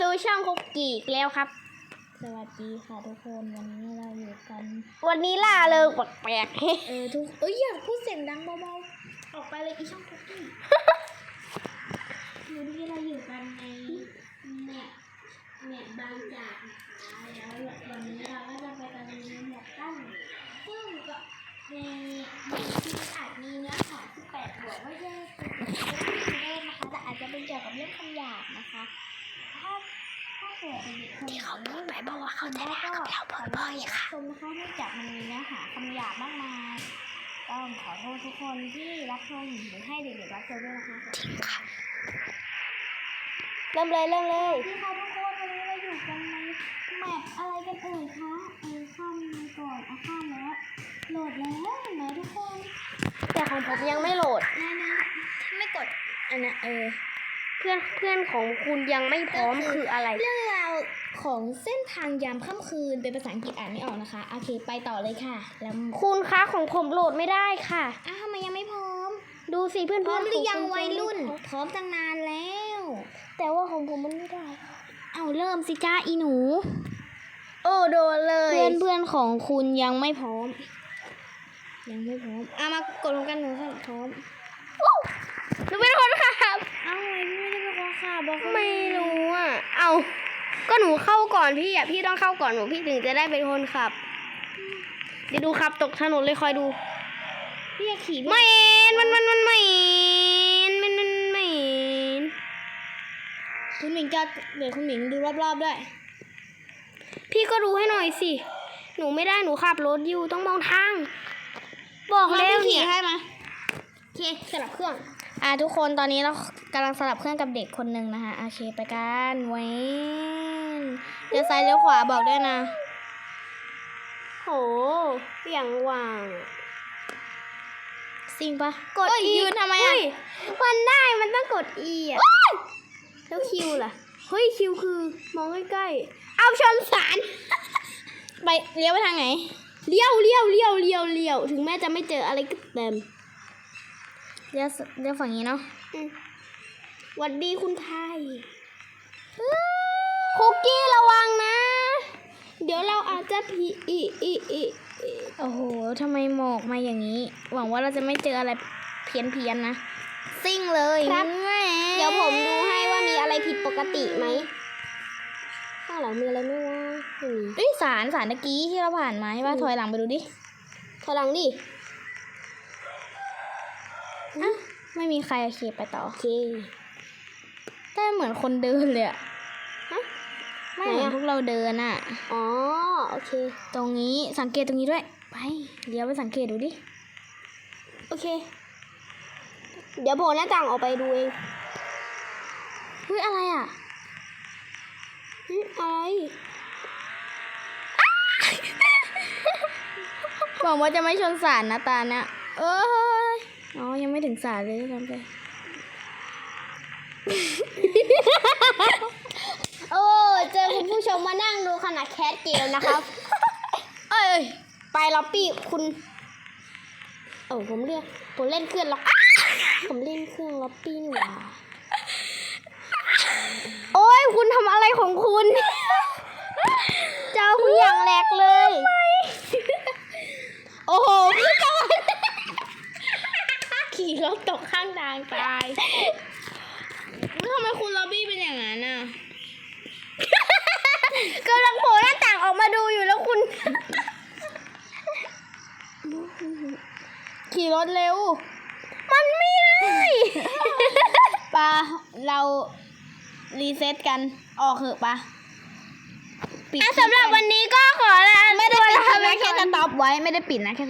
สู่ช่องคุกกี้อีกแล้วครับ สวัสดีค่ะทุกคนวันนี้เราอยู่กัน วันนี้ล่าเริงแปลกๆ เออทุกเอ้ยอย่าพูดเสียงดังเบาๆออกไปเลยอีช่องคุกกี้วันนี้เราอยู่กันในแมปแมปบางจากนะคะแล้ววันนี้เราก็จะไปตะลุยแมปตั้งซึ่งก็ในแมปที่อาจมีเนื้อ ถ้าเกิดเด็กๆคนไหนไปบอกว่าเขาจะด่ากับเราบ่อยๆค่ะชมนะคะเนื่องจากมันมีเนื้อหาคำหยาบมากมายต้องขอโทษทุกคนที่รับชมหรือให้เด็กๆรับชมด้วยนะคะจริงค่ะเริ่มเลยเริ่มเลยที่ค่ะทุกคนวันนี้เราอยู่กันในแมปอะไรกันเอ่ยคะเออข้ามมาก่อนเอาข้ามแล้วโหลดแล้วเห็นไหมทุกคน แต่ของผมยังไม่โหลดนะนะถ้าไม่กดอันนั้นเออ เพื่อนเพื่อนของคุณยังไม่พร้อมก็คือคืออะไร เรื่องราวของเส้นทางยามค่ำคืนเป็นภาษาอังกฤษอ่านไม่ออกนะคะโอเคไปต่อเลยค่ะ แล้วคุณคะของผมโหลดไม่ได้ค่ะอ้าวทำไมยังไม่พร้อม ดูสิเพื่อนพร้อมหรือยังขคุณวัยรุ่นไม่พร้อมพร้อมตั้งนานแล้ว แต่ว่าของผมมันไม่ได้ เอาเริ่มสิจ้าอีหนู โอ้โดนเลย เพื่อนเพื่อนๆของคุณยังไม่พร้อม ยังไม่พร้อมอะมากดลงกันหนูค่ะพร้อมหนูเป็นคนขับ เอ้าทำไมพี่ไม่ได้เป็นคนขับบอกเขาไม่รู้อะ เอาก็หนูเข้าก่อนพี่อะ พี่ต้องเข้าก่อนหนูพี่ถึงจะได้เป็นคนขับ เดี๋ยวดูขับตกถนนเลยคอยดู พี่จะขี่ไม่เอ็นมันมันมันไม่เอ็นมันมันไม่เอ็นคุณหมิงจะเดี๋ยวคุณหมิงดูรอบๆด้วย พี่ก็ดูให้หน่อยสิ หนูไม่ได้หนูขับรถอยู่ต้องมองทาง บอกมาแล้วพี่ขี่เนี่ยให้มาโอเคสลับเครื่อง อะทุกคนตอนนี้เรากำลังสลับเครื่องกับเด็กคนหนึ่งนะคะโอเคไปกันเว้นเดี๋ยวซ้ายเลี้ยวขวาบอกด้วยนะ โหอย่างว่างซิงปะกดเอ้ย E ยืนทำไมอะเฮ้ยมันได้มันต้องกด E อะแล้วคิวล่ะเฮ้ยคิวคือมองใกล้ๆเอาชนสารไปเลี้ยวไปทางไหนเลี้ยวเลี้ยวเลี้ยวเลี้ยวเลี้ยวถึงแม้จะไม่เจออะไรก็เต็ม เลี้ยวสเลี้ยวฝั่งนี้เนาะหวัดดีคุณไทยคุกกี้ระวังนะ เดี๋ยวเราอาจจะผีอีอีอีอีโอ้โหทำไมหมอกมาอย่างนี้ หวังว่าเราจะไม่เจออะไรเพี้ยนเพียนๆนะซิ่งเลยครับแหมเดี๋ยวผมดูให้ว่ามีอะไรผิดปกติไหมข้างหลังมีอะไรไหมวะไม่มีเอ้ยสารสารตะกี้ที่เราผ่านมาใช่ป่ะถอยหลังไปดูดิถอยหลังดิ อะไม่มีใครโอเคไปต่อ โอเค แต่เหมือนคนเดินเลยอะฮะไม่ไหนเหมือนอะพวกเราเดินอะอ๋อ โอเค ตรงนี้สังเกตตรงนี้ด้วย ไป เดี๋ยวไปสังเกตดูดิ โอเค เดี๋ยวโผล่หน้าต่างออกไปดูเองเฮ้ยอะไรอะหึอะไรหวังว่าจะไม่ชนสารนะตาเนี่ยเอ้ยอ๋อยัง ไม่ถึงสารเลยทำไปโอ้เจอคุณผู้ชมมานั่งดูขนาดแคสเกมนะครับ เอ้ย ไปล็อบบี้คุณ เออผมเรียกผมเล่นเครื่องล็อบผมเล่นเครื่องล็อบบี้นี่หว่าโอ้ยคุณทำอะไรของคุณ เจ้าคุณอย่างแหลกเลย โอ้โหพี่กำลัง ขี่รถตกข้างทางตายทำไมคุณล็อบบี้เป็นอย่างนั้นอะกำลังโผล่หน้าต่างออกมาดูอยู่แล้วคุณ ขี่รถเร็ว มันไม่ได้ปาเรารีเซ็ตกันออกเถอะปะปิดอะสำหรับวันนี้ก็ขอลาไม่ได้ปิดตัวลานะไปแค่ก่สอนต็อปไว้ไม่ได้ปิดนะแค่